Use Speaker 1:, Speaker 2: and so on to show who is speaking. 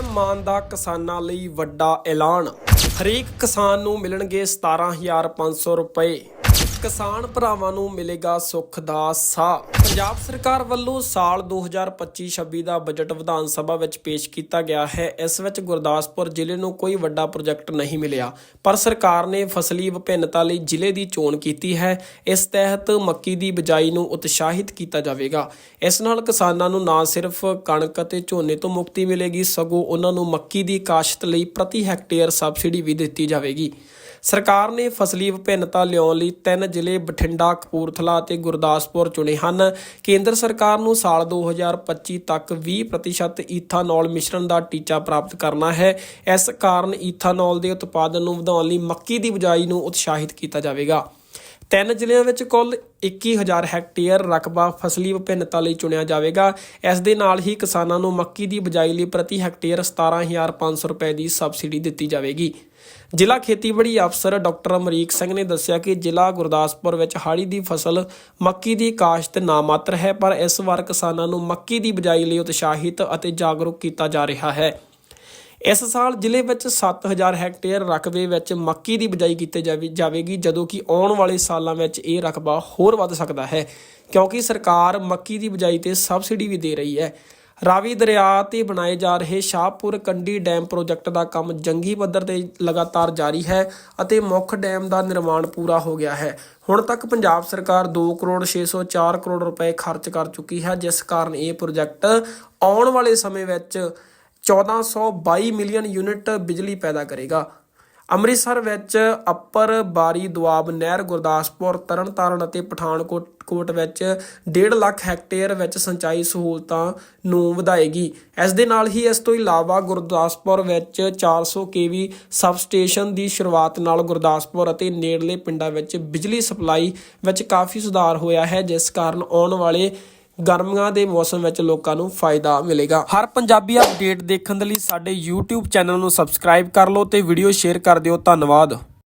Speaker 1: ਭਗਵੰਤ ਮਾਨ ਦਾ ਕਿਸਾਨਾਂ ਲਈ ਵੱਡਾ ਐਲਾਨ। ਹਰੇਕ ਕਿਸਾਨ ਨੂੰ ਮਿਲਣਗੇ 17500 ਰੁਪਏ। ਕਿਸਾਨ ਭਰਾਵਾਂ ਨੂੰ ਮਿਲੇਗਾ ਸੁੱਖ ਦਾ ਸਾਹ। ਪੰਜਾਬ ਸਰਕਾਰ ਵੱਲੋਂ ਸਾਲ 2025-26 ਦਾ ਬਜਟ ਵਿਧਾਨ ਸਭਾ ਵਿੱਚ ਪੇਸ਼ ਕੀਤਾ ਗਿਆ ਹੈ। ਇਸ ਵਿੱਚ ਗੁਰਦਾਸਪੁਰ ਜ਼ਿਲ੍ਹੇ ਨੂੰ ਕੋਈ ਵੱਡਾ ਪ੍ਰੋਜੈਕਟ ਨਹੀਂ ਮਿਲਿਆ, ਪਰ ਸਰਕਾਰ ਨੇ ਫਸਲੀ ਵਿਭਿੰਨਤਾ ਲਈ ਜ਼ਿਲ੍ਹੇ ਦੀ ਚੋਣ ਕੀਤੀ ਹੈ। ਇਸ ਤਹਿਤ ਮੱਕੀ ਦੀ ਬਿਜਾਈ ਨੂੰ ਉਤਸ਼ਾਹਿਤ ਕੀਤਾ ਜਾਵੇਗਾ। ਇਸ ਨਾਲ ਕਿਸਾਨਾਂ ਨੂੰ ਨਾ ਸਿਰਫ ਕਣਕ ਅਤੇ ਝੋਨੇ ਤੋਂ ਮੁਕਤੀ ਮਿਲੇਗੀ, ਸਗੋਂ ਉਹਨਾਂ ਨੂੰ ਮੱਕੀ ਦੀ ਕਾਸ਼ਤ ਲਈ ਪ੍ਰਤੀ ਹੈਕਟੇਅਰ ਸਬਸਿਡੀ ਵੀ ਦਿੱਤੀ ਜਾਵੇਗੀ। ਸਰਕਾਰ ਨੇ ਫਸਲੀ ਵਿਭਿੰਨਤਾ ਲਿਆਉਣ ਲਈ ਤਿੰਨ ਜ਼ਿਲ੍ਹੇ ਬਠਿੰਡਾ, ਕਪੂਰਥਲਾ ਅਤੇ ਗੁਰਦਾਸਪੁਰ ਚੁਣੇ ਹਨ। ਕੇਂਦਰ ਸਰਕਾਰ ਨੂੰ ਸਾਲ 2025 ਤੱਕ 20% ਈਥਾਨੋਲ ਮਿਸ਼ਰਣ ਦਾ ਟੀਚਾ ਪ੍ਰਾਪਤ ਕਰਨਾ ਹੈ। ਇਸ ਕਾਰਨ ਈਥਾਨੋਲ ਦੇ ਉਤਪਾਦਨ ਨੂੰ ਵਧਾਉਣ ਲਈ ਮੱਕੀ ਦੀ ਬਿਜਾਈ ਨੂੰ ਉਤਸ਼ਾਹਿਤ ਕੀਤਾ ਜਾਵੇਗਾ। ਤਿੰਨ ਜ਼ਿਲ੍ਹਿਆਂ ਵਿੱਚ ਕੁੱਲ 21000 ਹੈਕਟੇਅਰ ਰਕਬਾ ਫਸਲੀ ਵਿਭਿੰਨਤਾ ਲਈ ਚੁਣਿਆ ਜਾਵੇਗਾ। ਇਸ ਦੇ ਨਾਲ ਹੀ ਕਿਸਾਨਾਂ ਨੂੰ ਮੱਕੀ ਦੀ ਬਿਜਾਈ ਲਈ ਪ੍ਰਤੀ ਹੈਕਟੇਅਰ 17500 ਰੁਪਏ ਦੀ ਸਬਸਿਡੀ ਦਿੱਤੀ ਜਾਵੇਗੀ। ਜ਼ਿਲ੍ਹਾ ਖੇਤੀਬਾੜੀ ਅਫਸਰ ਡਾਕਟਰ ਅਮਰੀਕ ਸਿੰਘ ਨੇ ਦੱਸਿਆ ਕਿ ਜ਼ਿਲ੍ਹਾ ਗੁਰਦਾਸਪੁਰ ਵਿੱਚ ਹਾੜੀ ਦੀ ਫਸਲ ਮੱਕੀ ਦੀ ਕਾਸ਼ਤ ਨਾਮਾਤਰ ਹੈ, ਪਰ ਇਸ ਵਾਰ ਕਿਸਾਨਾਂ ਨੂੰ ਮੱਕੀ ਦੀ ਬਿਜਾਈ ਲਈ ਉਤਸ਼ਾਹਿਤ ਅਤੇ ਜਾਗਰੂਕ ਕੀਤਾ ਜਾ ਰਿਹਾ ਹੈ। ਇਸ ਸਾਲ ਜ਼ਿਲ੍ਹੇ ਵਿੱਚ 7000 ਹੈਕਟੇਅਰ ਰਕਬੇ ਵਿੱਚ ਮੱਕੀ ਦੀ ਬਿਜਾਈ ਕੀਤੀ ਜਾਵੇ- ਜਾਵੇਗੀ, ਜਦੋਂ ਕਿ ਆਉਣ ਵਾਲੇ ਸਾਲਾਂ ਵਿੱਚ ਇਹ ਰਕਬਾ ਹੋਰ ਵੱਧ ਸਕਦਾ ਹੈ, ਕਿਉਂਕਿ ਸਰਕਾਰ ਮੱਕੀ ਦੀ ਬਿਜਾਈ ਤੇ ਸਬਸਿਡੀ ਵੀ ਦੇ ਰਹੀ ਹੈ। ਰਾਵੀ ਦਰਿਆ ਤੇ ਬਣਾਏ ਜਾ ਰਹੇ ਸ਼ਾਹਪੁਰ ਕੰਡੀ ਡੈਮ ਪ੍ਰੋਜੈਕਟ ਦਾ ਕੰਮ ਜੰਗੀ ਪੱਧਰ ਤੇ ਲਗਾਤਾਰ ਜਾਰੀ ਹੈ ਅਤੇ ਮੁੱਖ ਡੈਮ ਦਾ ਨਿਰਮਾਣ ਪੂਰਾ ਹੋ ਗਿਆ ਹੈ। ਹੁਣ ਤੱਕ ਪੰਜਾਬ ਸਰਕਾਰ 2 ਕਰੋੜ 604 ਕਰੋੜ ਰੁਪਏ ਖਰਚ ਕਰ ਚੁੱਕੀ ਹੈ, ਜਿਸ ਕਾਰਨ ਇਹ ਪ੍ਰੋਜੈਕਟ ਆਉਣ ਵਾਲੇ ਸਮੇਂ ਵਿੱਚ 1422 ਮਿਲੀਅਨ ਯੂਨਿਟ ਬਿਜਲੀ ਪੈਦਾ ਕਰੇਗਾ। ਅੰਮ੍ਰਿਤਸਰ ਵਿੱਚ ਅੱਪਰ ਬਾਰੀ ਦੁਆਬ ਨਹਿਰ ਗੁਰਦਾਸਪੁਰ, ਤਰਨਤਾਰਨ ਅਤੇ ਪਠਾਨਕੋਟ ਕੋਟ ਵਿੱਚ 1.5 ਲੱਖ ਹੈਕਟੇਅਰ ਵਿੱਚ ਸਿੰਚਾਈ ਸਹੂਲਤਾਂ ਨੂੰ ਵਧਾਏਗੀ। ਇਸ ਦੇ ਨਾਲ ਹੀ ਇਸ ਤੋਂ ਇਲਾਵਾ ਗੁਰਦਾਸਪੁਰ ਵਿੱਚ 400 ਕੇਵੀ ਸਬਸਟੇਸ਼ਨ ਦੀ ਸ਼ੁਰੂਆਤ ਨਾਲ ਗੁਰਦਾਸਪੁਰ ਅਤੇ ਨੇੜਲੇ ਪਿੰਡਾਂ ਵਿੱਚ ਬਿਜਲੀ ਸਪਲਾਈ ਵਿੱਚ ਕਾਫੀ ਸੁਧਾਰ ਹੋਇਆ ਹੈ, ਜਿਸ ਕਾਰਨ ਆਉਣ ਵਾਲੇ ਗਰਮੀਆਂ ਦੇ ਮੌਸਮ ਵਿੱਚ ਲੋਕਾਂ ਨੂੰ ਫਾਇਦਾ ਮਿਲੇਗਾ। ਹਰ ਪੰਜਾਬੀ ਅਪਡੇਟ ਦੇਖਣ ਦੇ ਲਈ ਸਾਡੇ YouTube ਚੈਨਲ ਨੂੰ ਸਬਸਕ੍ਰਾਈਬ ਕਰ ਲਓ ਤੇ ਵੀਡੀਓ ਸ਼ੇਅਰ ਕਰ ਦਿਓ। ਧੰਨਵਾਦ।